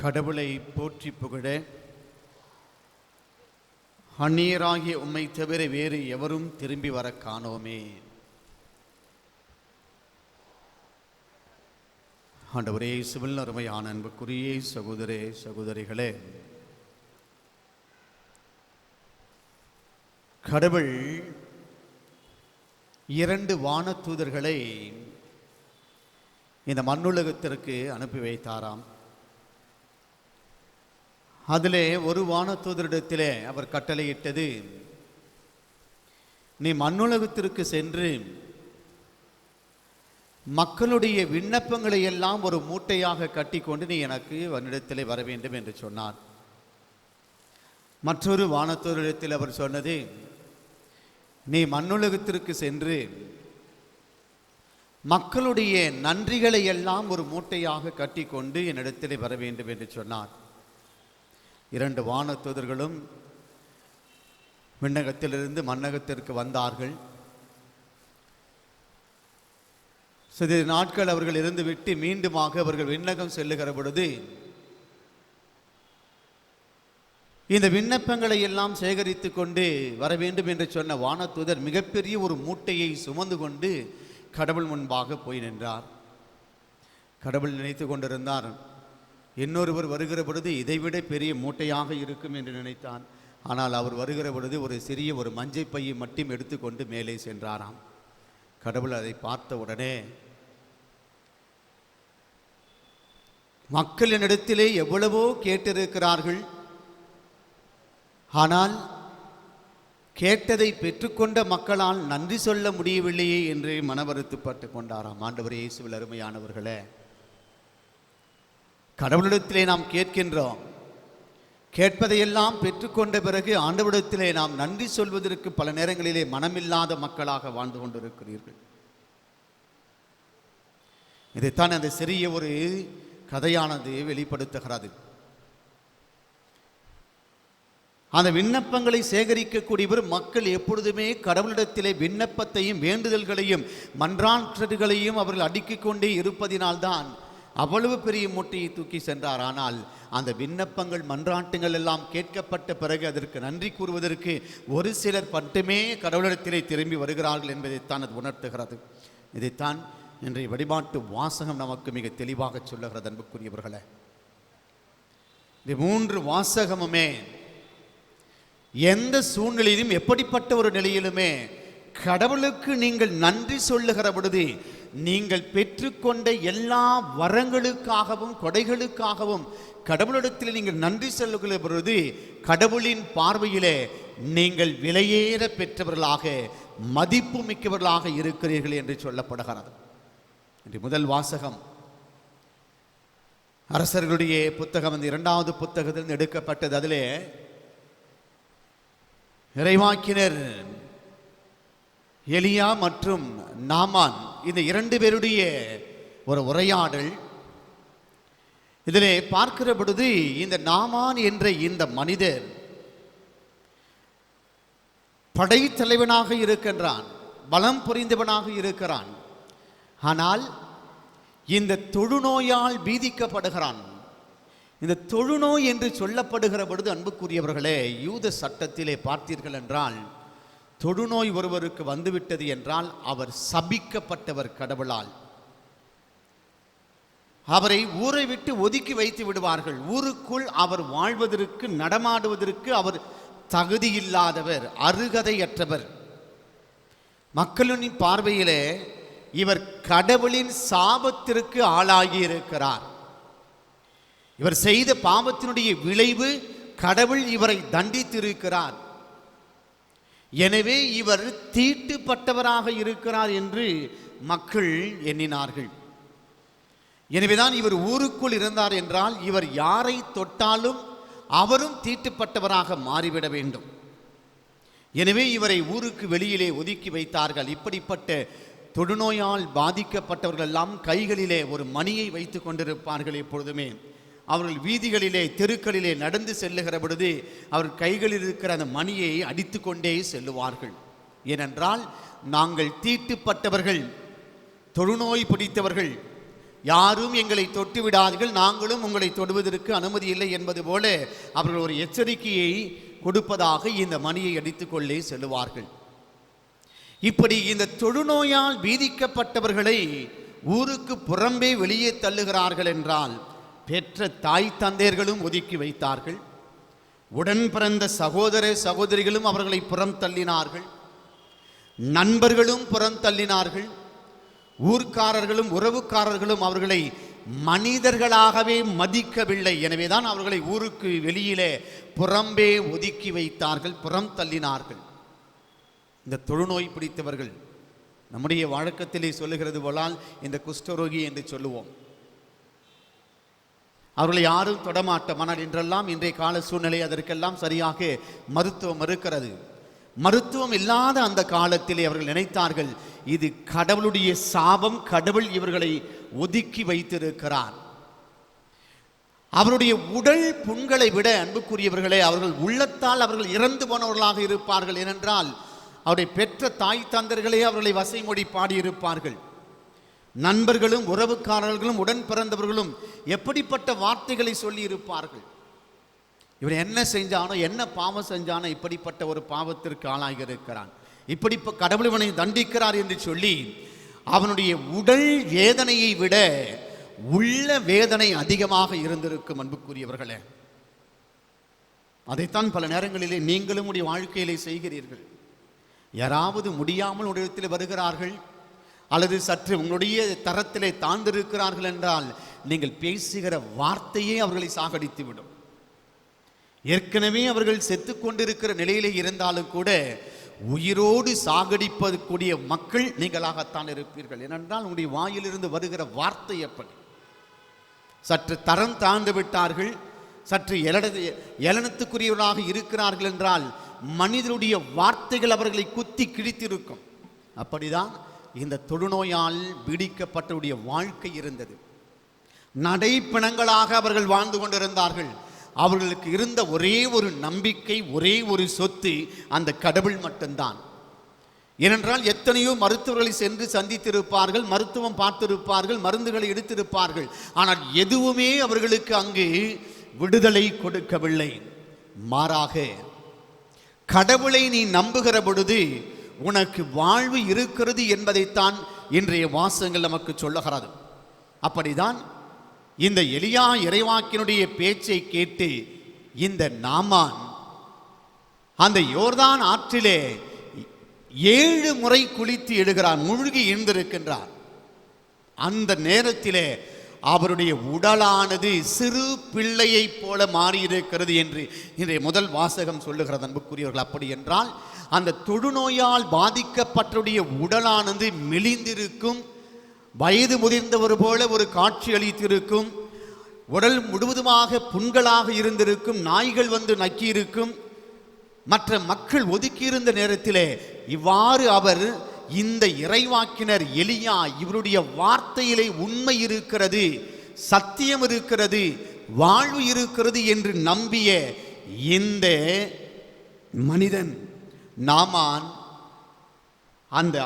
கடவுளை போற்றி புகழ. அந்நியராகிய உம்மை தவிர வேறு எவரும் திரும்பி வர காணோமே. ஆண்டவரே சிவில் அருமையான அன்புக்குரிய சகோதரே சகோதரிகளே. கடவுள் இரண்டு வானதூதர்களை இந்த மண்ணுலகத்திற்கு அனுப்பி வைத்தாராம். அதிலே ஒரு வானத்தூதரிடத்திலே அவர் கட்டளையிட்டது நீ மண்ணுலகத்திற்கு சென்று மக்களுடைய விண்ணப்பங்களை எல்லாம் ஒரு மூட்டையாக கட்டிக்கொண்டு நீ எனக்கு வன்னிடத்திலே வர வேண்டும் என்று சொன்னார். மற்றொரு வானத்தோரிடத்தில் அவர் சொன்னது நீ மண்ணுலகத்திற்கு சென்று மக்களுடைய நன்றிகளை எல்லாம் ஒரு மூட்டையாக கட்டிக்கொண்டு என்னிடத்திலே வர வேண்டும் என்று சொன்னார். இரண்டு வானத்தூதர்களும் விண்ணகத்திலிருந்து மண்ணகத்திற்கு வந்தார்கள். சிறிது நாட்கள் அவர்கள் இருந்துவிட்டு மீண்டுமாக அவர்கள் விண்ணகம் செல்லுகிற பொழுது இந்த விண்ணப்பங்களை எல்லாம் சேகரித்து கொண்டு வர வேண்டும் என்று சொன்ன வானத்துதர் மிகப்பெரிய ஒரு மூட்டையை சுமந்து கொண்டு கடவுள் முன்பாக போய் நின்றார். கடவுள் நினைத்து கொண்டிருந்தார் இன்னொருவர் வருகிற பொழுது இதைவிட பெரிய மூட்டையாக இருக்கும் என்று நினைத்தான். ஆனால் அவர் வருகிற பொழுது ஒரு சிறிய ஒரு மஞ்சை பையை மட்டும் எடுத்துக்கொண்டு மேலே சென்றாராம். கடவுள் அதை பார்த்த உடனே மக்களினிடத்திலே எவ்வளவோ கேட்டிருக்கிறார்கள். ஆனால் கேட்டதை பெற்றுக்கொண்ட மக்களால் நன்றி சொல்ல முடியவில்லையே என்று மனவருத்தப்பட்டு கொண்டாராம். ஆண்டவர் இயேசுவில் அருமையானவர்களே கடவுளிடத்திலே நாம் கேட்கின்றோம். கேட்பதையெல்லாம் பெற்றுக்கொண்ட பிறகு ஆண்டவரிடத்திலே நாம் நன்றி சொல்வதற்கு பல நேரங்களிலே மனமில்லாத மக்களாக வாழ்ந்து கொண்டிருக்கிறீர்கள். இதைத்தான் அந்த சிறிய ஒரு கதையானது வெளிப்படுத்துகிறது. அந்த விண்ணப்பங்களை சேகரிக்கக்கூடியவர் மக்கள் எப்பொழுதுமே கடவுளிடத்திலே விண்ணப்பத்தையும் வேண்டுதல்களையும் மன்றாற்றல்களையும் அவர்கள் அடுக்கிக் கொண்டே இருப்பதினால்தான் அவ்வளவு பெரிய மூட்டையை தூக்கி சென்றார். ஆனால் அந்த விண்ணப்பங்கள் மன்றாட்டுங்கள் எல்லாம் கேட்கப்பட்ட பிறகு அதற்கு நன்றி கூறுவதற்கு ஒரு சிலர் மட்டுமே கடவுளிடத்திலே திரும்பி வருகிறார்கள் என்பதைத்தான் அது உணர்த்துகிறது. இதைத்தான் இன்றைய வழிபாட்டு வாசகம் நமக்கு மிக தெளிவாக சொல்லுகிறது அன்புக்குரியவர்களே. இந்த மூன்று வாசகமுமே எந்த சூழ்நிலையிலும் எப்படிப்பட்ட ஒரு நிலையிலுமே கடவுளுக்கு நீங்கள் நன்றி சொல்லுகிற பொழுது நீங்கள் பெற்றுக்கொண்ட எல்லா வரங்களுக்காகவும் கொடைகளுக்காகவும் கடவுளிடத்தில் நீங்கள் நன்றி சொல்லுகிற பொழுது கடவுளின் பார்வையிலே நீங்கள் விலையேற பெற்றவர்களாக மதிப்பு மிக்கவர்களாக இருக்கிறீர்கள் என்று சொல்லப்படுகிறது. இன்று முதல் வாசகம். அரசர்களுடைய புத்தகம் அந்த இரண்டாவது புத்தகத்திலிருந்து எடுக்கப்பட்டது. அதிலே இறைவாக்கினர் எலியா மற்றும் நாமான் இந்த இரண்டு பேருடைய ஒரு உரையாடல். இதிலே பார்க்கிற பொழுது இந்த நாமான் என்ற இந்த மனிதர் படைத்தலைவனாக இருக்கின்றான் பலம் புரிந்தவனாக இருக்கிறான். ஆனால் இந்த தொழுநோயால் பீதிக்கப்படுகிறான். இந்த தொழுநோய் என்று சொல்லப்படுகிற பொழுது அன்புக்குரியவர்களே யூத சட்டத்திலே பார்த்தீர்கள் என்றால் தொழுநோய் ஒருவருக்கு வந்துவிட்டது என்றால் அவர் சபிக்கப்பட்டவர் கடவுளால். அவரை ஊரை விட்டு ஒதுக்கி வைத்து விடுவார்கள். ஊருக்குள் அவர் வாழ்வதற்கு நடமாடுவதற்கு அவர் தகுதியில்லாதவர் அருகதையற்றவர். மக்களின் பார்வையிலே இவர் கடவுளின் சாபத்திற்கு ஆளாகி இருக்கிறார் இவர் செய்த பாவத்தினுடைய விளைவு கடவுள் இவரை தண்டித்திருக்கிறார். எனவே இவர் தீட்டுப்பட்டவராக இருக்கிறார் என்று மக்கள் எண்ணினார்கள். எனவேதான் இவர் ஊருக்குள் இருந்தார் என்றால் இவர் யாரை தொட்டாலும் அவரும் தீட்டுப்பட்டவராக மாறிவிட வேண்டும். எனவே இவரை ஊருக்கு வெளியிலே ஒதுக்கி வைத்தார்கள். இப்படிப்பட்ட தொடுநோயால் பாதிக்கப்பட்டவர்கள் எல்லாம் கைகளிலே ஒரு மணியை வைத்து கொண்டிருப்பார்கள் எப்பொழுதுமே. அவர்கள் வீதிகளிலே தெருக்களிலே நடந்து செல்லுகிற பொழுது அவர் கைகளில் இருக்கிற அந்த மணியை அடித்து கொண்டே செல்லுவார்கள். ஏனென்றால் நாங்கள் தீட்டுப்பட்டவர்கள் தொழுநோய் பிடித்தவர்கள் யாரும் எங்களை தொட்டு விடாதீர்கள் நாங்களும் உங்களை தொடுவதற்கு அனுமதி இல்லை என்பது போல அவர்கள் ஒரு எச்சரிக்கையை கொடுப்பதாக இந்த மணியை அடித்துக்கொள்ளே செல்லுவார்கள். இப்படி இந்த தொழுநோயால் பீதிக்கப்பட்டவர்களை ஊருக்கு புறம்பே வெளியே தள்ளுகிறார்கள் என்றால் பெற்ற தாய் தந்தையர்களும் ஒதுக்கி வைத்தார்கள். உடன் பிறந்த சகோதர சகோதரிகளும் அவர்களை புறம் தள்ளினார்கள். நண்பர்களும் புறம் தள்ளினார்கள். ஊர்க்காரர்களும் உறவுக்காரர்களும் அவர்களை மனிதர்களாகவே மதிக்கவில்லை. எனவேதான் அவர்களை ஊருக்கு வெளியிலே புறம்பே ஒதுக்கி வைத்தார்கள் புறம் தள்ளினார்கள். இந்த தொழுநோய் பிடித்தவர்கள் நம்முடைய வழக்கத்திலே சொல்லுகிறது போலால் இந்த குஷ்டரோகி என்று சொல்லுவோம். அவர்களை யாரும் தொடமாட்டோம் ஆனால் இன்றெல்லாம் இன்றைய கால சூழ்நிலை அதற்கெல்லாம் சரியாக மருத்துவம் இருக்கிறது. மருத்துவம் இல்லாத அந்த காலத்திலே அவர்கள் நினைத்தார்கள் இது கடவுளுடைய சாபம் கடவுள் இவர்களை ஒதுக்கி வைத்திருக்கிறார். அவருடைய உடல் புண்களை விட அன்புக்குரியவர்களே அவர்கள் உள்ளத்தால் அவர்கள் இறந்து போனவர்களாக இருப்பார்கள். ஏனென்றால் அவருடைய பெற்ற தாய் தந்தர்களே அவர்களை வசைமொழி பாடியிருப்பார்கள். நண்பர்களும் உறவுக்காரர்களும் உடன் பிறந்தவர்களும் எப்படிப்பட்ட வார்த்தைகளை சொல்லி இருப்பார்கள் இவன் என்ன செஞ்சானோ என்ன பாவம் செஞ்சானோ இப்படிப்பட்ட ஒரு பாவத்திற்கு ஆளாகி இருக்கிறான். இப்படி இப்போ கடவுள் இவனை தண்டிக்கிறார் என்று சொல்லி அவனுடைய உடல் வேதனையை விட உள்ள வேதனை அதிகமாக இருந்திருக்கும் அன்புக்குரியவர்களே. அதைத்தான் பல நேரங்களிலே நீங்களும் உடைய வாழ்க்கையிலே செய்கிறீர்கள். யாராவது முடியாமல் ஒரு இடத்தில் வருகிறார்கள் அல்லது சற்று உங்களுடைய தரத்திலே தாழ்ந்திருக்கிறார்கள் என்றால் நீங்கள் பேசுகிற வார்த்தையே அவர்களை சாகடித்து விடும் ஏற்கனவே அவர்கள் செத்து கொண்டிருக்கிற நிலையிலே இருந்தாலும் கூட உயிரோடு சாகடிப்பதற்குரிய மக்கள் நீங்களாகத்தான் இருப்பீர்கள். ஏனென்றால் உங்களுடைய வாயிலிருந்து வருகிற வார்த்தை எப்படி சற்று தரம் தாழ்ந்து விட்டார்கள் சற்று எலனது எலனத்துக்குரியவர்களாக இருக்கிறார்கள் என்றால் மனிதனுடைய வார்த்தைகள் அவர்களை குத்தி கிழித்திருக்கும். அப்படிதான் இந்த தொழுநோயால் பீடிக்கப்பட்டவருடைய வாழ்க்கை இருந்தது. நடைப்பிணங்களாக அவர்கள் வாழ்ந்து கொண்டிருந்தார்கள். அவர்களுக்கு இருந்த ஒரே ஒரு நம்பிக்கை ஒரே ஒரு சொத்து அந்த கடவுள் மட்டும்தான். ஏனென்றால் எத்தனையோ மருத்துவர்களை சென்று சந்தித்திருப்பார்கள் மருத்துவம் பார்த்திருப்பார்கள் மருந்துகளை எடுத்திருப்பார்கள். ஆனால் எதுவுமே அவர்களுக்கு அங்கு விடுதலை கொடுக்கவில்லை. மாறாக கடவுளை நீ நம்புகிற பொழுது உனக்கு வாழ்வு இருக்கிறது என்பதைத்தான் இன்றைய வாசங்கள் நமக்கு சொல்லுகிறது அப்படிதான் இந்த எளியா இறைவாக்கினுடைய பேச்சை கேட்டு இந்த நாமான் அந்த யோர்தான் ஆற்றிலே ஏழு முறை குளித்து எழுகிறான் முழுகி எழுந்திருக்கின்றார் அந்த நேரத்திலே அவருடைய உடலானது சிறு பிள்ளையைப் போல மாறியிருக்கிறது என்று இன்றைய முதல் வாசகம் சொல்லுகிறது அன்புக்குரியவர்கள். அப்படி என்றால் அந்த தொழுநோயால் பாதிக்கப்பட்டவருடைய உடலானது மெலிந்திருக்கும் வயது முதிர்ந்தவர் போல ஒரு காட்சி அளித்திருக்கும் உடல் முழுவதுமாக புண்களாக இருந்திருக்கும் நாய்கள் வந்து நக்கியிருக்கும் மற்ற மக்கள் ஒதுக்கியிருந்த நேரத்திலே இவ்வாறு அவர் இந்த இறைவாக்கினர் எலியா இவருடைய வார்த்தையிலே உண்மை இருக்கிறது சத்தியம் இருக்கிறது வாழ்வு இருக்கிறது என்று நம்பிய இந்த மனிதன் நாமான் அந்த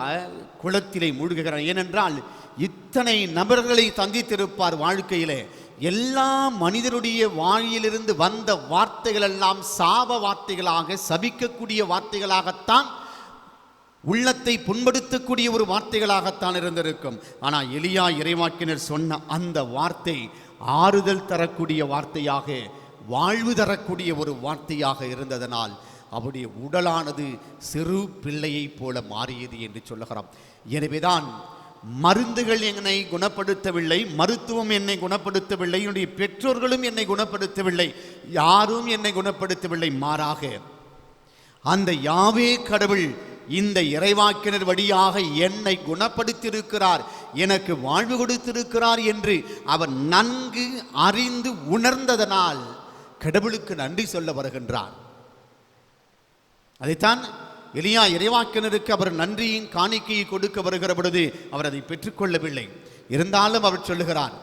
குளத்திலே மூழ்குகிறான். ஏனென்றால் இத்தனை நபர்களை சந்தித்திருப்பார் வாழ்க்கையிலே. எல்லா மனிதருடைய வாழியிலிருந்து வந்த வார்த்தைகள் எல்லாம் சாப வார்த்தைகளாக சபிக்கக்கூடிய வார்த்தைகளாகத்தான் உள்ளத்தை புண்படுத்தக்கூடிய ஒரு வார்த்தைகளாகத்தான் இருந்திருக்கும். ஆனால் எலியா இறைவாக்கினர் சொன்ன அந்த வார்த்தை ஆறுதல் தரக்கூடிய வார்த்தையாக வாழ்வு தரக்கூடிய ஒரு வார்த்தையாக இருந்ததனால் அவருடைய உடலானது சிறு பிள்ளையைப் போல மாறியது என்று சொல்லுகிறோம் எனவேதான் மருந்துகள் என்னை குணப்படுத்தவில்லை மருத்துவம் என்னை குணப்படுத்தவில்லை என்னுடைய பெற்றோர்களும் என்னை குணப்படுத்தவில்லை யாரும் என்னை குணப்படுத்தவில்லை. மாறாக அந்த யாவே கடவுள் இந்த இறைவாக்கினர் வழியாக என்னை குணப்படுத்தியிருக்கிறார் எனக்கு வாழ்வு கொடுத்திருக்கிறார் என்று அவர் நன்கு அறிந்து உணர்ந்ததனால் கடவுளுக்கு நன்றி சொல்ல வருகின்றார். அதைத்தான் எலியா இறைவாக்கினருக்கு அவர் நன்றியின் காணிக்கையை கொடுக்க வருகிற பொழுது அவர் அதை பெற்றுக்கொள்ளவில்லை. இருந்தாலும் அவர் சொல்லுகிறார்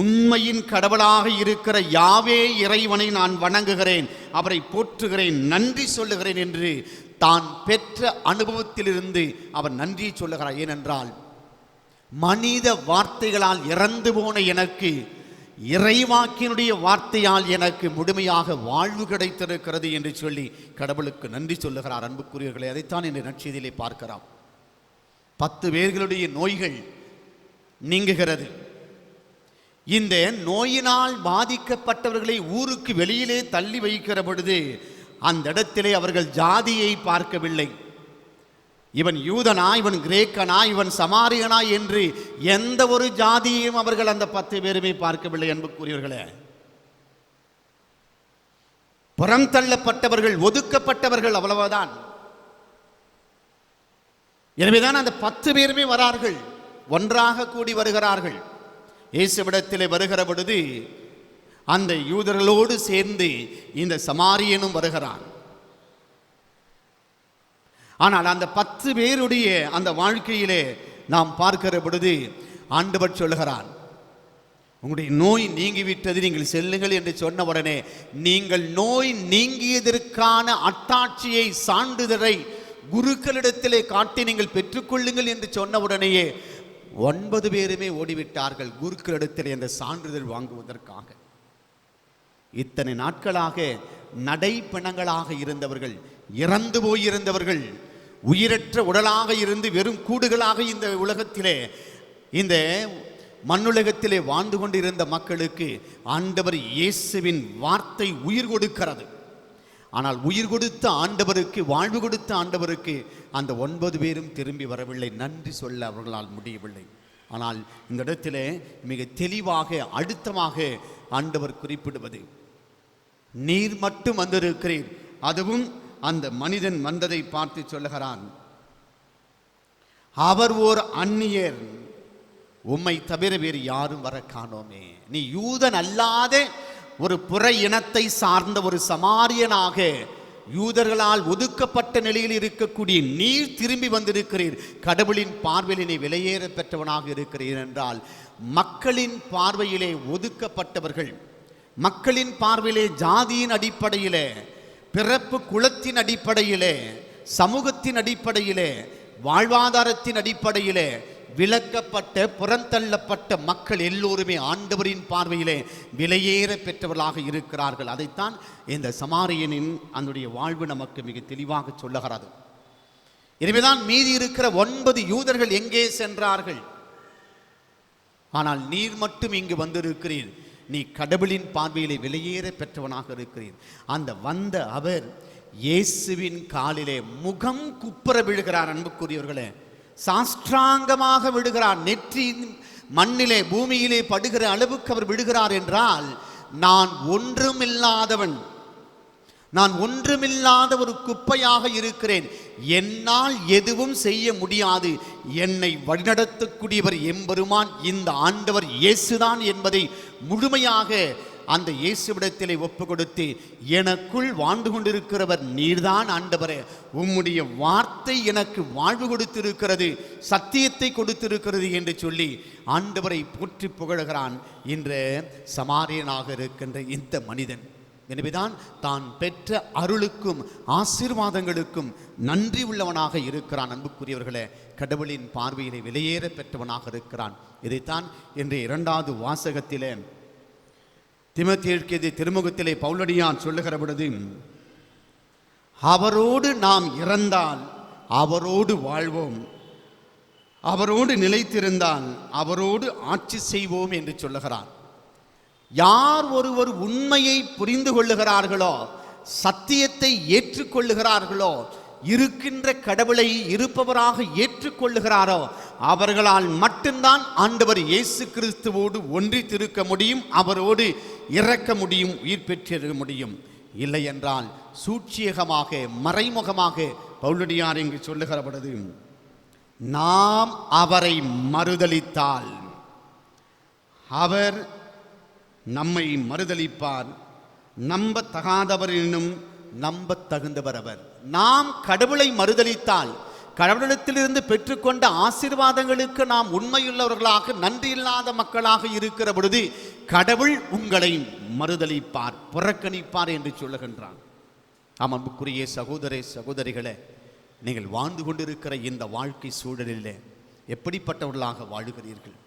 உண்மையின் கடவுளாக இருக்கிற யாவே இறைவனை நான் வணங்குகிறேன் அவரை போற்றுகிறேன் நன்றி சொல்லுகிறேன் என்று தான் பெற்ற அனுபவத்திலிருந்து அவர் நன்றி சொல்லுகிறார். ஏனென்றால் மனித வார்த்தைகளால் இறந்து போன எனக்கு இறைவாக்கினுடைய வார்த்தையால் எனக்கு முழுமையாக வாழ்வு கிடைத்திருக்கிறது என்று சொல்லி கடவுளுக்கு நன்றி சொல்லுகிறார். அன்புக்குரியவர்களை அதைத்தான் இன்று நற்செய்தியிலே பார்க்கிறோம். பத்து பேர்களுடைய நோய்கள் நீங்குகிறது. இந்த நோயினால் பாதிக்கப்பட்டவர்களை ஊருக்கு வெளியிலே தள்ளி வைக்கிற பொழுது அந்த இடத்திலே அவர்கள் ஜாதியை பார்க்கவில்லை. இவன் யூதனா இவன் கிரேக்கனா இவன் சமாரியனா என்று எந்த ஒரு ஜாதியையும் அவர்கள் அந்த பத்து பேருமே பார்க்கவில்லை அன்புக்குரியவர்களே. புறந்தள்ளப்பட்டவர்கள் ஒதுக்கப்பட்டவர்கள் அவ்வளவுதான். எனவேதான் அந்த பத்து பேருமே வரார்கள் ஒன்றாக கூடி வருகிறார்கள். இயேசுவிடத்திலே வருகிற பொழுது அந்த யூதர்களோடு சேர்ந்து இந்த சமாரியனும் வருகிறான். ஆனால் அந்த பத்து பேருடைய அந்த வாழ்க்கையிலே நாம் பார்க்கிற பொழுது ஆண்டவர் சொல்லுகிறான் உங்களுடைய நோய் நீங்கிவிட்டது நீங்கள் செல்லுங்கள் என்று சொன்ன உடனே நீங்கள் நோய் நீங்கியதற்கான அட்டாட்சியை சான்றிதழை குருக்களிடத்திலே காட்டி நீங்கள் பெற்றுக்கொள்ளுங்கள் என்று சொன்ன உடனேயே ஒன்பது பேருமே ஓடிவிட்டார்கள் குருக்களிடத்திலே அந்த சான்றிதழ் வாங்குவதற்காக. இத்தனை நாட்களாக நடைப்பிணங்களாக இருந்தவர்கள் இறந்து போயிருந்தவர்கள் உயிரற்ற உடலாக இருந்து வெறும் கூடுகளாக இந்த உலகத்திலே இந்த மண்ணுலகத்திலே வாழ்ந்து கொண்டிருந்த மக்களுக்கு ஆண்டவர் இயேசுவின் வார்த்தை உயிர் கொடுக்கிறது. ஆனால் உயிர் கொடுத்த ஆண்டவருக்கு வாழ்வு கொடுத்த ஆண்டவருக்கு அந்த ஒன்பது பேரும் திரும்பி வரவில்லை. நன்றி சொல்ல அவர்களால் முடியவில்லை. ஆனால் இந்த இடத்திலே மிக தெளிவாக அழுத்தமாக ஆண்டவர் குறிப்பிடுவது நீர் மட்டும் வந்திருக்கிறீர். அதுவும் அந்த மனிதன் வந்ததை பார்த்து சொல்லுகிறான் அவர் ஓர் அந்நியர். உம்மை தவிர வேறு யாரும் வர காணோமே. நீ யூதன் அல்லாத ஒரு புற இனத்தை சார்ந்த ஒரு சமாரியனாக யூதர்களால் ஒதுக்கப்பட்ட நிலையில் இருக்கக்கூடிய நீர் திரும்பி வந்திருக்கிறீர். கடவுளின் பார்வையினை விலையேற பெற்றவனாக இருக்கிறீர் என்றால் மக்களின் பார்வையிலே ஒதுக்கப்பட்டவர்கள் மக்களின் பார்வையிலே ஜாதியின் அடிப்படையிலே பிறப்பு குலத்தின் அடிப்படையிலே சமூகத்தின் அடிப்படையிலே வாழ்வாதாரத்தின் அடிப்படையிலே விலக்கப்பட்ட புறந்தள்ளப்பட்ட மக்கள் எல்லோருமே ஆண்டவரின் பார்வையிலே விலையேற பெற்றவர்களாக இருக்கிறார்கள். அதைத்தான் இந்த சமாரியனின் அதனுடைய வாழ்வு நமக்கு மிக தெளிவாக சொல்லுகிறது. எனவேதான் மீதி இருக்கிற ஒன்பது யூதர்கள் எங்கே சென்றார்கள்? ஆனால் நீர் மட்டும் இங்கு வந்திருக்கிறீர். நீ கடவுளின் பார்வையிலே வெளியேற பெற்றவனாக இருக்கிறீர். அந்த வந்த அவர் இயேசுவின் காலிலே முகம் குப்புற விழுகிறார் அன்புக்குரியவர்களே. சாஷ்டாங்கமாக விடுகிறார் நெற்றி மண்ணிலே பூமியிலே படுகிற அளவுக்கு அவர் விடுகிறார் என்றால் நான் ஒன்றுமில்லாதவன். நான் ஒன்றுமில்லாத ஒரு குப்பையாக இருக்கிறேன். என்னால் எதுவும் செய்ய முடியாது. என்னை வழிநடத்தக்கூடியவர் எம்பெருமான். இந்த ஆண்டவர் இயேசுதான் என்பதை முழுமையாக அந்த இயேசுவிடத்திலே ஒப்பு கொடுத்து எனக்குள் வாழ்ந்து கொண்டிருக்கிறவர் நீர்தான் ஆண்டவரே. உம்முடைய வார்த்தை எனக்கு வாழ்வு கொடுத்திருக்கிறது சத்தியத்தை கொடுத்திருக்கிறது என்று சொல்லி ஆண்டவரை போற்றி புகழுகிறான் என்ற சமாரியனாக இருக்கின்ற இந்த மனிதன். எனவேதான் தான் பெற்ற அருளுக்கும் ஆசீர்வாதங்களுக்கும் நன்றி உள்ளவனாக இருக்கிறான். அன்புக்குரியவர்களே கடவுளின் பார்வையிலே வெளியேற பெற்றவனாக இருக்கிறான். இதைத்தான் இன்றைய இரண்டாவது வாசகத்திலே திமத்தேற்கெது திருமுகத்திலே பௌலடியான் சொல்லுகிற பொழுது அவரோடு நாம் இறந்தால் அவரோடு வாழ்வோம். அவரோடு நிலைத்திருந்தால் அவரோடு ஆட்சி செய்வோம் என்று சொல்லுகிறான் யார் ஒருவர் உண்மையை புரிந்து கொள்ளுகிறார்களோ சத்தியத்தை ஏற்றுக்கொள்ளுகிறார்களோ இருக்கின்ற கடவுளை இருப்பவராக ஏற்றுக்கொள்ளுகிறாரோ அவர்களால் மட்டும்தான் ஆண்டவர் இயேசு கிறிஸ்துவோடு ஒன்றித்திருக்க முடியும் அவரோடு இறக்க முடியும் உயிர் பெற்றிருக்க முடியும். இல்லை என்றால் சூட்சியகமாக மறைமுகமாக பவுலடியார் இங்கு சொல்லுகிற பொழுது நாம் அவரை மறுதலித்தால் அவர் நம்மை மறுதலிப்பார். நம்பத்தகாதவரினும் தகாதவரினும் தகுந்தவர் அவர் நாம் கடவுளை மறுதளித்தால் கடவுளிடத்திலிருந்து பெற்றுக்கொண்ட ஆசீர்வாதங்களுக்கு நாம் உண்மையுள்ளவர்களாக நன்றியில்லாத மக்களாக இருக்கிற பொழுது கடவுள் உங்களை மறுதலிப்பார் புறக்கணிப்பார் என்று சொல்லுகின்றான். ஆம் அன்புக்குரிய சகோதர சகோதரிகளே நீங்கள் வாழ்ந்து கொண்டிருக்கிற இந்த வாழ்க்கை சூழலிலே எப்படிப்பட்டவர்களாக வாழுகிறீர்கள்?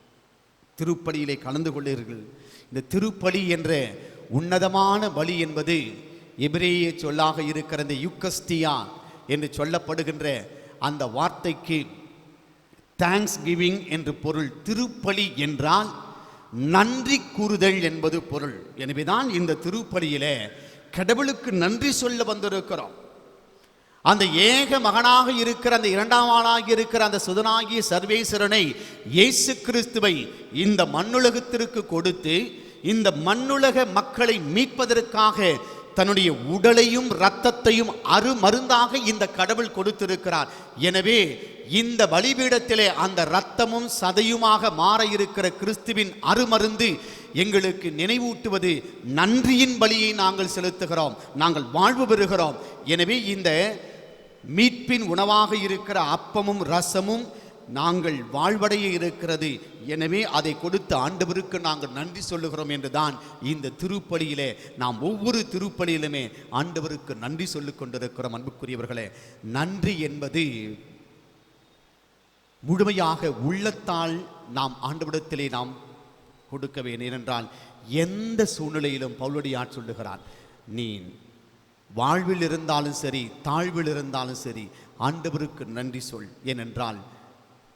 திருப்பலியிலே கலந்து கொள்ளீர்கள் இந்த திருப்பலி என்ற உன்னதமான பலி என்பது எபிரேய சொல்லாக இருக்கிற இந்த யுக்கஸ்தியா என்று சொல்லப்படுகின்ற அந்த வார்த்தைக்கு தேங்க்ஸ் கிவிங் என்று பொருள். திருப்பலி என்றால் நன்றி கூறுதல் என்பது பொருள். எனவேதான் இந்த திருப்பலியிலே கடவுளுக்கு நன்றி சொல்ல வந்திருக்கிறோம். அந்த ஏக மகனாக இருக்கிற அந்த இரண்டாம் ஆளாகி இருக்கிற அந்த சுதனாகிய சர்வேஸ்வரனை இயேசு கிறிஸ்துவை இந்த மண்ணுலகத்திற்கு கொடுத்து இந்த மண்ணுலக மக்களை மீட்பதற்காக தன்னுடைய உடலையும் இரத்தத்தையும் அருமருந்தாக இந்த கடவுள் கொடுத்திருக்கிறார். எனவே இந்த பலிபீடத்திலே அந்த இரத்தமும் சதையுமாக மாற இருக்கிற கிறிஸ்துவின் அருமருந்து எங்களுக்கு நினைவூட்டுவது நன்றியின் பலியை நாங்கள் செலுத்துகிறோம். நாங்கள் வாழ்வு பெறுகிறோம். எனவே இந்த மீட்பின் உணவாக இருக்கிற அப்பமும் ரசமும் நாங்கள் வாழ்வடைய இருக்கிறது. எனவே அதை கொடுத்த ஆண்டவருக்கு நாங்கள் நன்றி சொல்லுகிறோம் என்றுதான் இந்த திருப்பலியிலே நாம் ஒவ்வொரு திருப்பலியிலுமே ஆண்டவருக்கு நன்றி சொல்லிக் கொண்டிருக்கிறோம். அன்புக்குரியவர்களே நன்றி என்பது முழுமையாக உள்ளத்தால் நாம் ஆண்டவிடத்திலே நாம் கொடுக்க வேண்டும் ஏனென்றால் எந்த சூழ்நிலையிலும் பவுலடியார் சொல்லுகிறான் நீ வாழ்வில் இருந்தாலும் சரி தாழ்வில் இருந்தாலும் சரி ஆண்டவருக்கு நன்றி சொல். ஏனென்றால்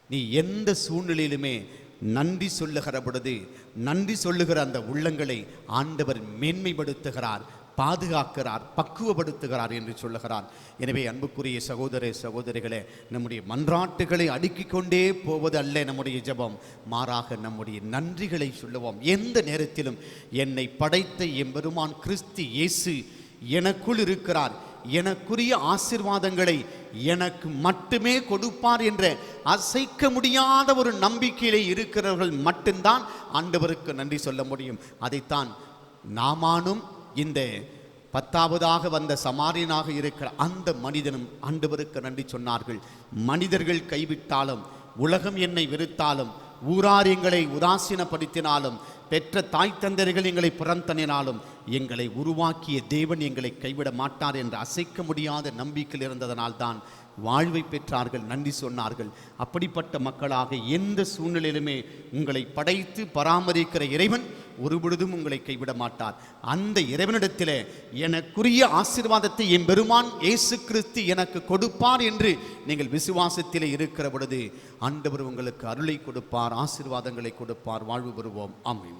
நீ எந்த சூழ்நிலையிலுமே நன்றி சொல்லுகிற பொழுது நன்றி சொல்லுகிற அந்த உள்ளங்களை ஆண்டவர் மேன்மைப்படுத்துகிறார் பாதுகாக்கிறார் பக்குவப்படுத்துகிறார் என்று சொல்லுகிறார். எனவே அன்புக்குரிய சகோதர சகோதரிகளே நம்முடைய மன்றாட்டுகளை அடுக்கிக் கொண்டே போவது அல்ல நம்முடைய ஜெபம். மாறாக நம்முடைய நன்றிகளை சொல்லுவோம். எந்த நேரத்திலும் என்னை படைத்த எம்பெருமான் கிறிஸ்து இயேசு எனக்குள் இருக்கிறார். எனக்குரிய ஆசீர்வாதங்களை எனக்கு மட்டுமே கொடுப்பார் என்ற அசைக்க முடியாத ஒரு நம்பிக்கையிலே இருக்கிறவர்கள் மட்டும்தான் ஆண்டவருக்கு நன்றி சொல்ல முடியும். அதைத்தான் நாமானும் இந்த பத்தாவதாக வந்த சமாரியனாக இருக்கிற அந்த மனிதனும் ஆண்டவருக்கு நன்றி சொன்னார்கள். மனிதர்கள் கைவிட்டாலும் உலகம் என்னை வெறுத்தாலும் ஊராரியங்களை உதாசீனப்படுத்தினாலும் பெற்ற தாய் தந்தர்கள் எங்களை புறந்தனினாலும் எங்களை உருவாக்கிய தேவன் எங்களை கைவிட மாட்டார் என்று அசைக்க முடியாத நம்பிக்கையில் இருந்ததனால்தான் வாழ்வை பெற்றார்கள் நன்றி சொன்னார்கள். அப்படிப்பட்ட மக்களாக எந்த சூழ்நிலையிலுமே உங்களை படைத்து பராமரிக்கிற இறைவன் ஒருபொழுதும் உங்களை கைவிட மாட்டார். அந்த இறைவனிடத்திலே எனக்குரிய ஆசீர்வாதத்தை என் பெருமான் இயேசு கிறிஸ்து எனக்கு கொடுப்பார் என்று நீங்கள் விசுவாசத்திலே இருக்கிற பொழுது ஆண்டவர் உங்களுக்கு அருளை கொடுப்பார் ஆசீர்வாதங்களை கொடுப்பார். வாழ்வு பெறுவோம். ஆமென்.